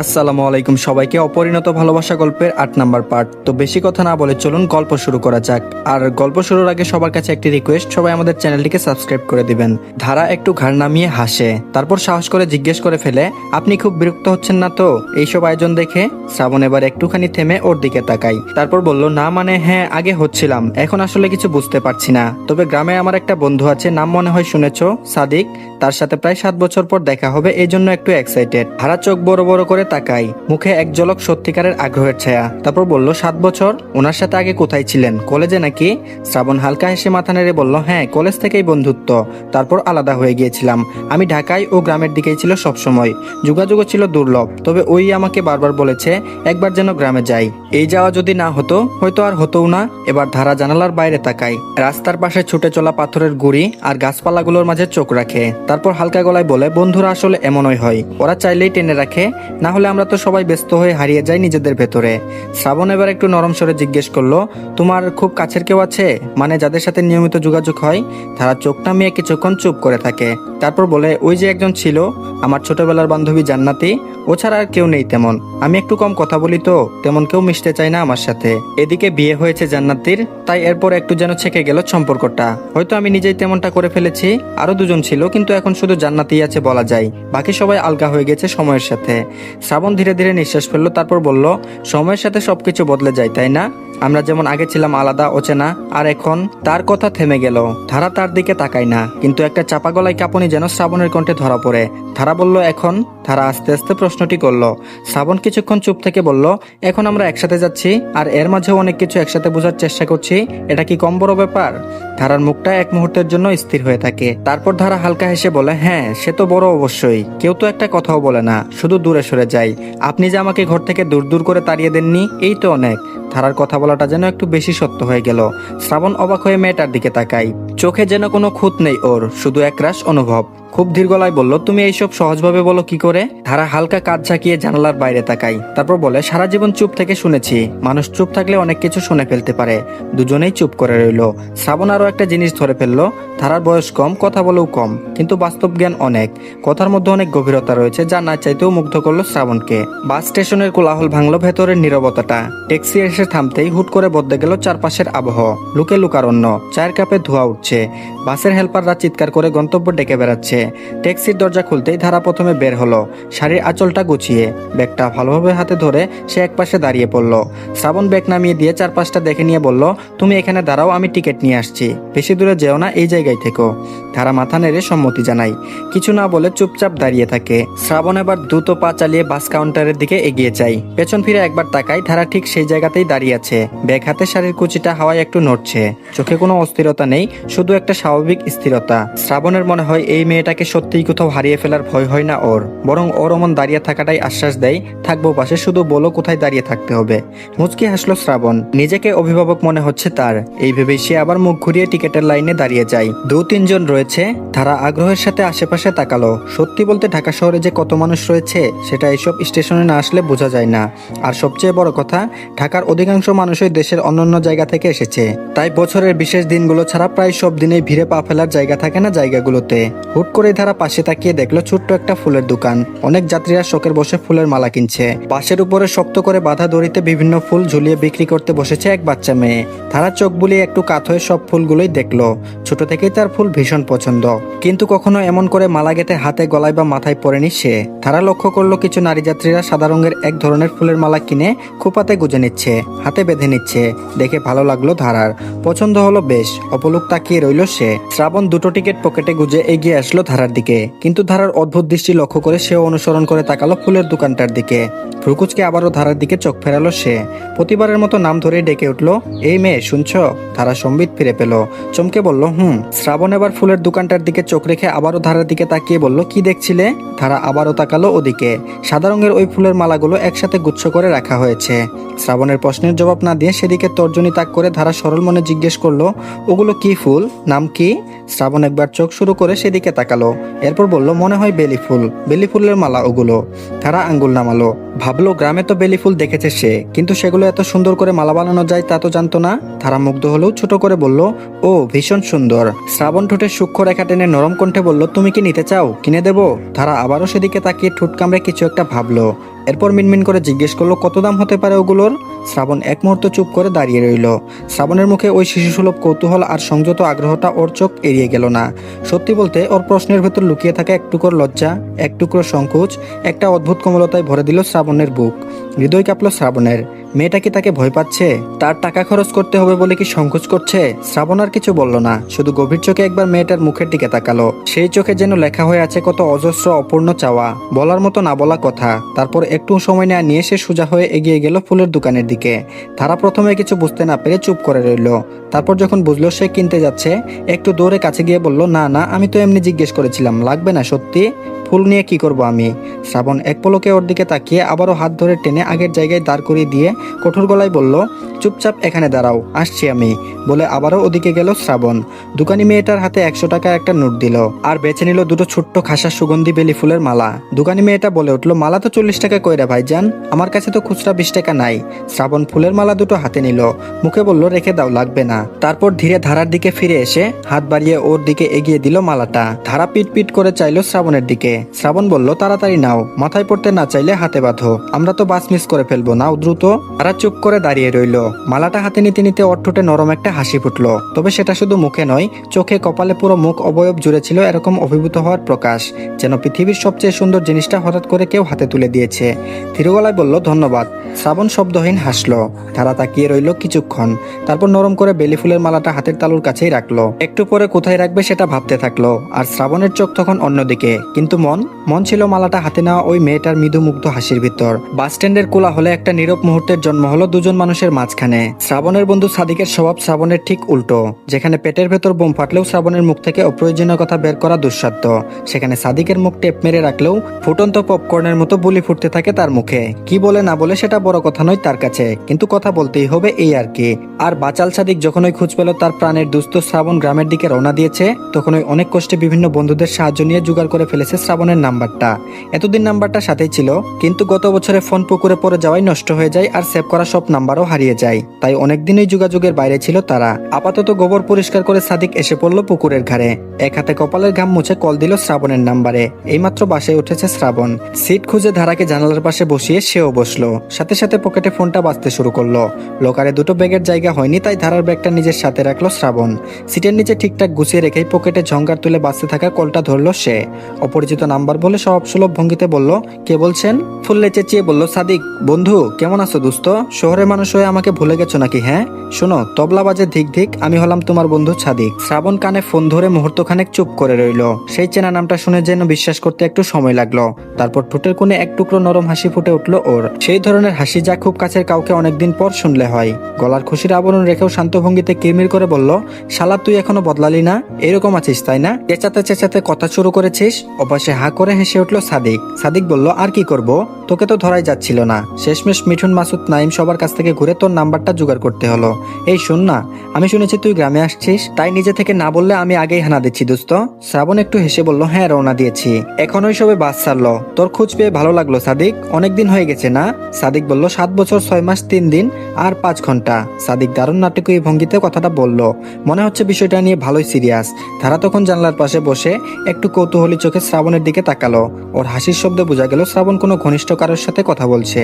আসসালামু আলাইকুম সবাইকে অপরিণত ভালোবাসা গল্পের আট নাম্বার পার্ট। তো বেশি কথা না বলে চলুন গল্প শুরু করা যাক। আর গল্প শুরুর আগে সবার কাছে একটি রিকোয়েস্ট সবাই আমাদের চ্যানেলটিকে সাবস্ক্রাইব করে দিবেন। ধারা একটু ঘাড় নামিয়ে হাসে, তারপর সাহস করে জিজ্ঞেস করে ফেলে, আপনি খুব বিরক্ত হচ্ছেন না তো? এইসব আয়োজন দেখে? শ্রাবণ এবার একটুখানি থেমে ওর দিকে তাকাই তারপর বলল, না মানে হ্যাঁ আগে হচ্ছিলাম। এখন আসলে কিছু বুঝতে পারছি না। তবে গ্রামে আমার একটা বন্ধু আছে, নাম মনে হয় শুনেছো? সাদিক? তার সাথে প্রায় সাত বছর পর দেখা হবে এই জন্য একটু এক্সাইটেড হারা চোখ বড় বড় করে তাকাই মুখে এক ঝলক সত্যিকারের আগ্রহের ছায়া। তারপর বলল, সাত বছর? ওনার সাথে আগে কোথায় ছিলেন? কলেজে নাকি? শ্রাবণ হালকা হেসে মাথা নেড়ে বলল হ্যাঁ কলেজ থেকেই বন্ধুত্ব। তারপর আলাদা হয়ে গিয়েছিলাম। আমি ঢাকায় ও গ্রামের দিকেই ছিল সবসময়। যোগাযোগও ছিল দুর্লভ। তবে ওই আমাকে বারবার বলেছে, একবার যেন গ্রামে যাই। এই যাওয়া যদি না হতো, হয়তো আর হতোও না। এবার ধারা জানালার বাইরে তাকাই রাস্তার পাশে ছুটে চলা পাথরের গুড়ি আর গাছপালাগুলোর মাঝে চোখ রাখে। তারপর হালকা গলায় বলে, বন্ধুরা, আসলে এমনই হয়। ওরা চাইলেই টেনে রাখে। না হলে আমরা তো সবাই ব্যস্ত হয়ে হারিয়ে যাই নিজেদের ভেতরে। শ্রাবণ এবার একটু নরম স্বরে জিজ্ঞেস করল, তোমার খুব কাছের কেউ আছে? মানে যাদের সাথে নিয়মিত যোগাযোগ হয়, তারা চোখ নামিয়ে কিছুক্ষণ চুপ করে থাকে। তারপর বলে, ওই যে একজন ছিল, আমার ছোটবেলার বান্ধবী জান্নাতি, ও ছাড়া আর কেউ নেই তেমন। আমি একটু কম কথা বলি তো, তেমন কেউ মিশতে চায় না আমার সাথে। এদিকে বিয়ে হয়েছে জান্নাতির, তাই এরপর একটু যেন ছেকে গেল সম্পর্কটা। হয়তো আমি নিজেই তেমনটা করে ফেলেছি, আরও দুজন ছিল, কিন্তু এখন শুধু জান্নাতেই আছে বলা যায়। বাকি সবাই আলগা হয়ে গেছে সময়ের সাথে। শ্রাবণ ধীরে ধীরে নিঃশ্বাস ফেলল, তারপর বলল, সময়ের সাথে সবকিছু বদলে যায়, তাই না? আমরা যেমন আগে ছিলাম আলাদা অচেনা, আর এখন তার কথা থেমে গেল। ধারা তার দিকে তাকায় না, কিন্তু একটা চাপা গলায় কাঁপুনি যেন শ্রাবণের কণ্ঠে ধরা পড়ে। ধারা বলল, এখন? ধারা আস্তে আস্তে প্রশ্নটি করল। শ্রাবণ কিছুক্ষণ চুপ থেকে বলল, এখন আমরা একসাথে যাচ্ছি, আর এর মাঝেও অনেক কিছু একসাথে বোঝার চেষ্টা করছি। এটা কি কম বড় ব্যাপার? ধারার মুখটা এক মুহূর্তের জন্য স্থির হয়ে থাকে। তারপর ধারা হালকা হেসে বলে হ্যাঁ সে তো বড় অবশ্যই। কেউ তো একটা কথাও বলে না, শুধু দূরে সরে যায় আপনি যে আমাকে ঘর থেকে দূর দূর করে তাড়িয়ে দেননি, এই তো অনেক। ধারার কথা বলাটা যেন একটু বেশি সত্য হয়ে গেল। শ্রাবণ অবাক হয়ে মেয়েটার দিকে তাকাই চোখে যেন কোনো খুঁত নেই ওর, শুধু একরাশ অনুভব। খুব ধীর গলায় বলল, তুমি এইসব সহজভাবে বলো কি করে? ধারা হালকা কাজ ঝাঁকিয়ে জানালার বাইরে তাকাই। তারপর বলে, সারা জীবন চুপ থেকে শুনেছি। মানুষ চুপ থাকলে অনেক কিছু শুনে ফেলতে পারে। দুজনেই চুপ করে রইল। শ্রাবণ আরও একটা জিনিস ধরে ফেলল, ধারার বয়স কম, কথা বলেও কম, কিন্তু বাস্তব জ্ঞান অনেক। কথার মধ্যে অনেক গভীরতা রয়েছে, যা না চাইতেও মুগ্ধ করল শ্রাবণকে। বাস স্টেশনের কোলাহল ভাঙলো ভেতরের নীরবতাটা। ট্যাক্সি এসে থামতেই হুট করে বদলে গেল চারপাশের আবহাওয়া লুকে লুকারণ্য, চায়ের কাপে ধোয়া উঠছে। বাসের হেল্পাররা চিৎকার করে গন্তব্য ডেকে বেড়াচ্ছে। ট্যাক্সির দরজা খুলতেই ধারা প্রথমে বের হলো। শাড়ির আঁচলটা গুছিয়ে, ব্যাগটা ভালোভাবে হাতে ধরে সে একপাশে দাঁড়িয়ে পড়ল। শ্রাবণ ব্যাগ নামিয়ে দিয়ে চারপাশটা দেখে নিয়ে বলল, তুমি এখানে দাঁড়াও, আমি টিকিট নিয়ে আসছি। বেশি দূরে যেও না, এই জায়গায় থেকো। ধারা মাথা নেড়ে সম্মতি জানাই কিছু না বলে চুপচাপ দাঁড়িয়ে থাকে। শ্রাবণ এবার দ্রুত পা চালিয়ে বাস কাউন্টারের দিকে এগিয়ে যায়। পেছন ফিরে একবার তাকাই ধারা ঠিক সেই জায়গাতেই দাঁড়িয়ে আছে। ব্যাগ হাতে শাড়ির কুচিটা হাওয়ায় একটু নড়ছে। চোখে কোনো অস্থিরতা নেই, শুধু একটা স্বাভাবিক স্থিরতা। শ্রাবণের মনে হয় এই মেয়েটাকে সত্যিই কোথাও হারিয়ে ফেলার ভয় হয় না ওর। বরং ওর অমন দাঁড়িয়ে থাকাটাই আশ্বাস দেয়, থাকব পাশে, শুধু বলো কোথায় দাঁড়িয়ে থাকতে হবে। মুচকি হাসলো শ্রাবণ। নিজেকে অভিভাবক মনে হচ্ছে তার। এই ভেবেই সে আবার মুখ ঘুরিয়ে টিকেটের লাইনে দাঁড়িয়ে যায়। দু, তিনজন রয়েছে। তারা আগ্রহের সাথে আশেপাশে তাকালো। সত্যি বলতে ঢাকা শহরে যে কত মানুষ রয়েছে, সেটা এইসব স্টেশনে না আসলে বোঝা যায় না। আর সবচেয়ে বড় কথা, ঢাকার অধিকাংশ মানুষই দেশের অন্যান্য জায়গা থেকে এসেছে। তাই বছরের বিশেষ দিনগুলো ছাড়া প্রায় সব দিনেই ভিড়ে পা ফেলার জায়গা থাকে না জায়গাগুলোতে। হুট করে ধারা পাশে তাকিয়ে দেখল ছোট্ট একটা ফুলের দোকান। অনেক যাত্রীরা শখের বসে ফুলের মালা কিনছে। পাশের উপরে শক্ত করে বাধা দড়িতে বিভিন্ন ফুল ঝুলিয়ে বিক্রি করতে বসেছে এক বাচ্চা মেয়ে। ধারা চোখ বুলিয়ে একটু কাত হয়ে সব ফুলগুলোই দেখল। ছোট থেকেই তার ফুল ভীষণ পছন্দ। কিন্তু কখনো এমন করে মালা গেঁথে হাতে, গলায় বা মাথায় পরেনি সে। ধারা লক্ষ্য করল কিছু নারী যাত্রীরা সাদা রঙের এক ধরনের ফুলের মালা কিনে খোপাতে গুজে নিচ্ছে, হাতে বেঁধে নিচ্ছে। দেখে ভালো লাগল ধারার। পছন্দ হলো বেশ। অপলুক তাকিয়ে রইল সে। শ্রাবণ দুটো টিকিট পকেটে গুজে এগিয়ে আসলো ধারার দিকে। কিন্তু ধারার অদ্ভুত দৃষ্টি লক্ষ্য করে সেও অনুসরণ করে তাকালো ফুলের দোকানটার দিকে। ভ্রুকুচকে আবারও ধারার দিকে চোখ ফেরালো সে। প্রতিবারের মতো নাম ধরে ডেকে উঠল, এই মেয়ে, শুনছ? ধারা সম্বিত ফিরে পেল। চমকে বলল, হুম। শ্রাবণ এবার ফুলের দোকানটার দিকে চোখ রেখে আবারও ধারার দিকে তাকিয়ে বলল, কি দেখছিলে? ধারা আবারও তাকালো ওদিকে। সাদা রঙের ওই ফুলের মালাগুলো একসাথে গুচ্ছ করে রাখা হয়েছে। শ্রাবণের প্রশ্নের জবাব না দিয়ে সেদিকে তর্জনী তাক করে ধারা সরল মনে জিজ্ঞেস করল, ওগুলো কি ফুল? নাম কি? শ্রাবণ একবার চোখ শুরু করে সেদিকে তাকালো। এরপর বলল, মনে হয় বেলি ফুল। বেলি ফুলের মালা ওগুলো। ধারা আঙ্গুল নামালো। ভাবলো, গ্রামে তো বেলি ফুল দেখেছে সে। কিন্তু সেগুলো এত সুন্দর করে মালা বানানো যায় তা তো জানতো না। ধারা মুগ্ধ হলেও ছোট করে বলল, ও, ভীষণ সুন্দর। শ্রাবণ ঠোঁটে সূক্ষ্ম রেখা টেনে নরম কণ্ঠে বলল, তুমি কি নিতে চাও? কিনে দেবো? ধারা আবারও সেদিকে তাকিয়ে ঠোঁট কামড়ে কিছু একটা ভাবলো। এরপর মিনমিন করে জিজ্ঞেস করল, কত দাম হতে পারে ওগুলোর? শ্রাবণ এক মুহূর্ত চুপ করে দাঁড়িয়ে রইল। শ্রাবণের মুখে ওই শিশুসুলভ কৌতূহল আর সংযত আগ্রহটা ওর চোখ এড়িয়ে গেল না। সত্যি বলতে, ওর প্রশ্নের ভেতর লুকিয়ে থাকা এক টুকরো লজ্জা, এক টুকরো সংকোচ, একটা অদ্ভুত কোমলতায় ভরে দিল শ্রাবণের বুক। হৃদয় কাঁপল শ্রাবণের। মেয়েটা কি তাকে ভয় পাচ্ছে? তার টাকা খরচ করতে হবে বলে কি সংকোচ করছে? শ্রাবণ আর কিছু বলল না। শুধু গভীর চোখে একবার মেয়েটার মুখের দিকে তাকালো। সেই চোখে যেন লেখা হয়ে আছে কত অজস্র অপূর্ণ চাওয়া। বলার মতো না বলা কথা। তারপর একটু সময় নেওয়া নিয়ে সে সোজা হয়ে এগিয়ে গেল ফুলের দোকানের দিকে। তারা প্রথমে কিছু বুঝতে না পেরে চুপ করে রইল। তারপর যখন বুঝলো সে কিনতে যাচ্ছে, একটু দৌড়ে কাছে গিয়ে বলল, না না, আমি তো এমনি জিজ্ঞেস করেছিলাম, লাগবে না সত্যি? ফুল নিয়ে কি করব আমি? শ্রাবণ এক পলকে ওর দিকে তাকিয়ে আবারও হাত ধরে টেনে আগের জায়গায় দাঁড় করিয়ে দিয়ে কঠোর গলায় বলল চুপচাপ এখানে দাঁড়াও, আসছি আমি, বলে আবারও ওদিকে গেল শ্রাবণ। দোকানি মেয়েটার হাতে একশো টাকা একটা নোট দিল আর বেছে নিল দুটো ছোট্ট খাসা সুগন্ধি বেলি ফুলের মালা। দোকানি মেয়েটা বলে উঠল, মালা তো চল্লিশ টাকা কইরা ভাইজান, আমার কাছে তো খুচরা বিশ টাকা নাই। শ্রাবণ ফুলের মালা দুটো হাতে নিল, মুখে বলল, রেখে দাও, লাগবে না। তারপর ধীরে ধারার দিকে ফিরে এসে হাত বাড়িয়ে ওর দিকে এগিয়ে দিল মালাটা। ধারা পিট পিট করে চাইলো শ্রাবণের দিকে। শ্রাবণ বলল, তাড়াতাড়ি নাও, মাথায় পড়তে না চাইলে হাতে বাঁধো, আমরা তো বাস মিস করে ফেলব, নাও দ্রুত। তারা চুপ করে দাঁড়িয়ে রইল। মালাটা হাতে নিতে নিতে ওর নরম একটা হাসি ফুটলো। তবে সেটা শুধু মুখে নয়, চোখে, কপালে পুরো মুখ অবয়ব জুড়ে ছিল এরকম অভিভূত হওয়ার প্রকাশ, যেন পৃথিবীর সবচেয়ে সুন্দর জিনিসটা হঠাৎ করে কেউ হাতে তুলে দিয়েছে। থিরুগলায় বলল, ধন্যবাদ। শ্রাবণ শব্দহীন হাসলো। তারা তাকিয়ে রইল কিছুক্ষণ, তারপর নরম করে বেলি ফুলের মালাটা হাতের তালুর কাছেই রাখল। একটু পরে কোথায় রাখবে সেটা ভাবতে থাকল, আর শ্রাবণের চোখ তখন অন্যদিকে। কিন্তু মন মন ছিল মালাটা হাতে নেওয়া ওই মেয়েটার মৃদু মুগ্ধ হাসির ভিতর। বাস স্ট্যান্ডের কোলা হলে একটা নীরব মুহূর্তের জন্ম হলো দুজন মানুষের মাঝখানে। শ্রাবণের বন্ধু সাদিকের স্বভাব শ্রাবণের ঠিক উল্টো, যেখানে পেটের ভেতর বোম ফাটলেও শ্রাবণের মুখ থেকে অপ্রয়োজনীয় কথা বের করা দুঃসাধ্য। সেখানে সাদিকের মুখ টেপ মেরে রাখলেও ফুটন্ত পপকর্নের মতো বুলি ফুটতে থাকে তার মুখে। কি বলে না বলে সেটা বড় কথা নয় তার কাছে, কিন্তু কথা বলতেই হবে এই আর কি। আর বাচাল সাদিক যখন ওই খোঁজ পেল তার প্রাণের দুস্থ শ্রাবণ গ্রামের দিকে রওনা দিয়েছে তখন ওই অনেক কষ্টে বিভিন্ন বন্ধুদের সাহায্য নিয়ে জোগাড় করে ফেলেছে শ্রাবণের নাম্বারটা। এতদিন নাম্বারটা সাথেই ছিল, কিন্তু গত বছরে ফোন পুকুরে পড়ে যাওয়ায় নষ্ট হয়ে যায় আর সেভ করা সব নাম্বারও হারিয়ে যায়। তাই অনেকদিনই যোগাযোগের বাইরে ছিল তারা। আপাতত গোবর পরিষ্কার করে সাদিক এসে পড়ল পুকুরের ঘাড়ে। এক হাতে কপালের ঘাম মুছে কল দিল শ্রাবণের নাম্বারে। এইমাত্র বাসায় উঠেছে শ্রাবণ। সিট খুঁজে ধারাকে জানালার পাশে বসিয়ে সেও বসল। সাথে সাথে পকেটে ফোনটা বাজতে শুরু করল। লোকারে দুটো ব্যাগের জায়গা হয়নি তাই ধারার ব্যাগটা নিজের সাথে রাখল শ্রাবণ। সিটের নিচে ঠিকঠাক গুছিয়ে রেখেই পকেটে ঝঙ্কার তুলে বাঁচতে থাকা কলটা ধরলো সে। অপরিচিত নাম্বার বলে সব সুলভ ভঙ্গিতে বলল, কে বলছেন? ফুললে চেঁচিয়ে বলল, সাদিক, বন্ধু, কেমন আছো দোস্ত শহরের মানুষ হয়ে আমাকে ভুলে গেছো নাকি হ্যাঁ? শোনো, তবলা বাজে ধিক ধিক, আমি হলাম তোমার বন্ধু সাদিক শ্রাবণ কানে ফোন ধরে মুহূর্তখানেক চুপ করে রইল। সেই চেনা নামটা শুনে যেন বিশ্বাস করতে একটু সময় লাগল। তারপর ঠোঁটের কোণে এক টুকরো নরম হাসি ফুটে উঠল ওর। সেই ধরনের হাসি যা খুব কাছের কাউকে অনেকদিন পর শুনলে হয়। গলার খুশির আবরণ রেখেও শান্ত ভঙ্গিতে কিরমির করে বলল, শালা, তুই এখনও বদলালি না? এরকম আছিস, তাই না? চেঁচাতে চেঁচাতে কথা শুরু করেছিস? অপাশে হা করে হেসে উঠল সাদিক সাদিক বলল, আর কি করব? তোকে তো ধরাই যাচ্ছিল না। শেষমেশ মিঠুন মাসুদ নাইম সবার কাছ থেকে ঘুরে তোর নাম্বারটা জোগাড় করতে হলো। এই শোন না, আমি শুনেছি তুই গ্রামে আসছিস, তাই নিজে থেকে না বললে আমি আগেই হানা দিচ্ছি, দোস্ত। শ্রাবণ একটু হেসে বলল হ্যাঁ রওনা দিয়েছি। এখন ওই সবে বাস ছাড়লো। তোর খোঁজ পেয়ে ভালো লাগল, সাদিক। অনেকদিন হয়ে গেছে না? সাদিক বলল, সাত বছর, ছয় মাস, তিন দিন আর পাঁচ ঘণ্টা। সাদিক দারুণ নাটকীয় ভঙ্গিতে কথাটা বলল। মনে হচ্ছে বিষয়টা নিয়ে ভালোই সিরিয়াস। তারা তখন জানলার পাশে বসে একটু কৌতূহলী চোখে শ্রাবণের দিকে তাকালো। ওর হাসির শব্দে বোঝা গেল, শ্রাবণ কোনো ঘনিষ্ঠ কারোর সাথে কথা বলছে।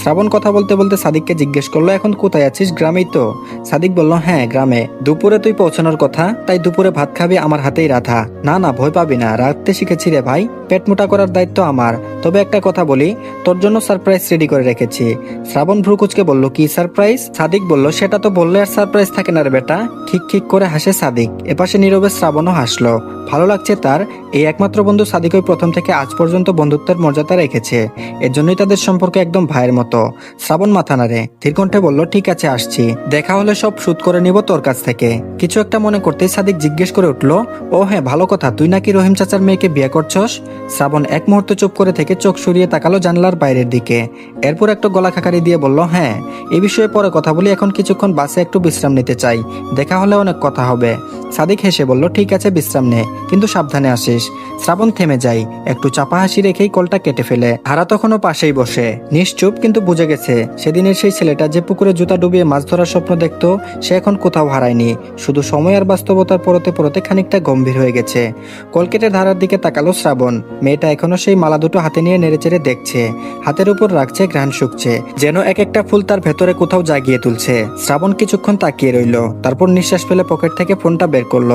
শ্রাবণ কথা বলতে বলতে সাদিককে জিজ্ঞেস করল, এখন কোথায় আছিস? গ্রামেই তো। সাদিক বলল হ্যাঁ গ্রামে। দুপুরে তুই পৌঁছানোর কথা, তাই দুপুরে ভাত খাবি আমার হাতেই রাধা। না না, ভয় পাবি না। রাখতে শিখেছি রে ভাই। পেট মোটা করার দায়িত্ব আমার। তবে একটা কথা বলি, তোর জন্য সারপ্রাইজ রেডি করে রেখেছি। শ্রাবণ ভ্রুকুচকে বলল, কি সারপ্রাইজ সাদিক বলল, সেটা তো বললে আর সারপ্রাইজ থাকে না রে বেটা। ঠিক ঠিক করে হাসে সাদিক। এপাশে নীরবে শ্রাবণও হাসলো। ভালো লাগছে তার, এই একমাত্র বন্ধু সাদিকই প্রথম থেকে আজ পর্যন্ত বন্ধুত্বের মর্যাদা রেখেছে। এর জন্যই তাদের সম্পর্ক একদম ভাইয়ের মতো। শ্রাবণ মাথা নাড়ে। ধীরকণ্ঠে বলল, ঠিক আছে, আসছি। দেখা হলে সব শুট করে নিব তোর কাছ থেকে। কিছু একটা মনে করতেই সাদিক জিজ্ঞেস করে উঠল, ও হ্যাঁ ভালো কথা। তুই নাকি রহিম চাচার মেয়েকে বিয়ে করছস? শ্রাবণ এক মুহূর্ত চুপ করে থেকে চোখ সরিয়ে তাকালো জানলার বাইরের দিকে। এরপর একটা গলা খাকারি দিয়ে বলল হ্যাঁ এ বিষয়ে পরে কথা বলি, এখন কিছুক্ষণ বাসে একটু বিশ্রাম নিতে চাই। দেখা হলে অনেক কথা হবে। সাদিক হেসে বলল, ঠিক আছে, বিশ্রাম নে, কিন্তু সাবধানে আসিস। শ্রাবণ থেমে যায়, একটু চাপা হাসি রেখেই কলটা কেটে ফেলে। হারা তখনও পাশেই বসে। নিশ্চুপ কিন্তু বুঝে গেছে, সেদিনের সেই ছেলেটা যে পুকুরে জুতা ডুবিয়ে মাছ ধরার স্বপ্ন দেখতো, সে এখন কোথাও হারায়নি। শুধু সময় আর বাস্তবতার পরতে পরতে খানিকটা গম্ভীর হয়ে গেছে। কলকেটের ধারার দিকে তাকালো শ্রাবণ। মেয়েটা এখনও সেই মালা দুটো হাতে নিয়ে নেড়েচেড়ে দেখছে, হাতের উপর রাখছে, ঘ্রাণ শুকছে, যেন এক একটা ফুল তার ভেতরে কোথাও জাগিয়ে তুলছে। শ্রাবণ কিছুক্ষণ তাকিয়ে রইল, তারপর নিঃশ্বাস ফেলে পকেট থেকে ফোনটা বের করল।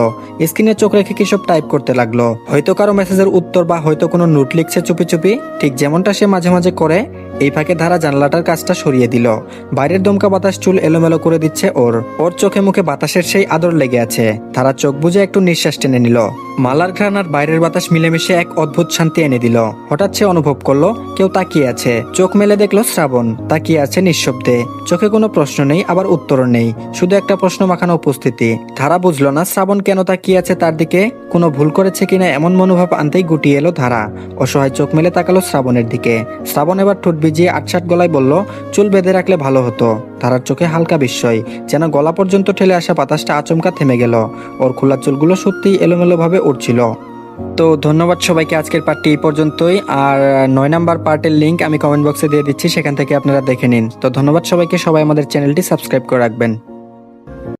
স্ক্রিনে চোখ রেখে কিসব টাইপ করতে লাগল? হয়তো কারও মেসেজের উত্তর বা হয়তো কোনো নোট লিখছে চুপি চুপি? ঠিক যেমনটা সে মাঝে মাঝে করে, এই ফাঁকে ধারা জানলাটার কাজটা সরিয়ে দিল। বাইরের দমকা বাতাস চুল এলোমেলো করে দিচ্ছে ওর। ওর চোখে মুখে বাতাসের সেই আদর লেগে আছে। তারা চোখ বুঝে একটু নিঃশ্বাস টেনে নিল। মালার ঘ্রাণ আর বাইরের বাতাস মিলেমিশে এক অদ্ভুত শান্তি এনে দিল। হঠাৎ সে অনুভব করল, কেউ তাকিয়ে আছে। চোখ মেলে দেখল শ্রাবণ। তাকিয়ে আছে নিঃশব্দে। চোখে কোনো প্রশ্ন নেই, আবার উত্তরও নেই। শুধু একটা প্রশ্ন মাখানো উপস্থিতি। ধারা বুঝলো না শ্রাবণ কেন তাকিয়ে আছে তার দিকে? কোনো ভুল করেছে কিনা এমন মনোভাব আনতেই গুটিয়ে এলো ধারা। অসহায় চোখ মেলে তাকালো শ্রাবণের দিকে। শ্রাবণ এবার ঠোঁট ভিজিয়ে আটসাট গলায় বলল, চুল বেঁধে রাখলে ভালো হতো। ধারার চোখে হালকা বিস্ময়, যেন গলা পর্যন্ত ঠেলে আসা বাতাসটা আচমকা থেমে গেল। ওর খোলা চুলগুলো সত্যিই এলোমেলোভাবে উঠছিল তো ধন্যবাদ সবাইকে আজকের পার্টটি এই পর্যন্তই। আর নয় নাম্বার পার্টের লিঙ্ক আমি কমেন্ট বক্সে দিয়ে দিচ্ছি, সেখান থেকে আপনারা দেখে নিন। তো ধন্যবাদ সবাইকে, সবাই আমাদের চ্যানেলটি সাবস্ক্রাইব করে রাখবেন।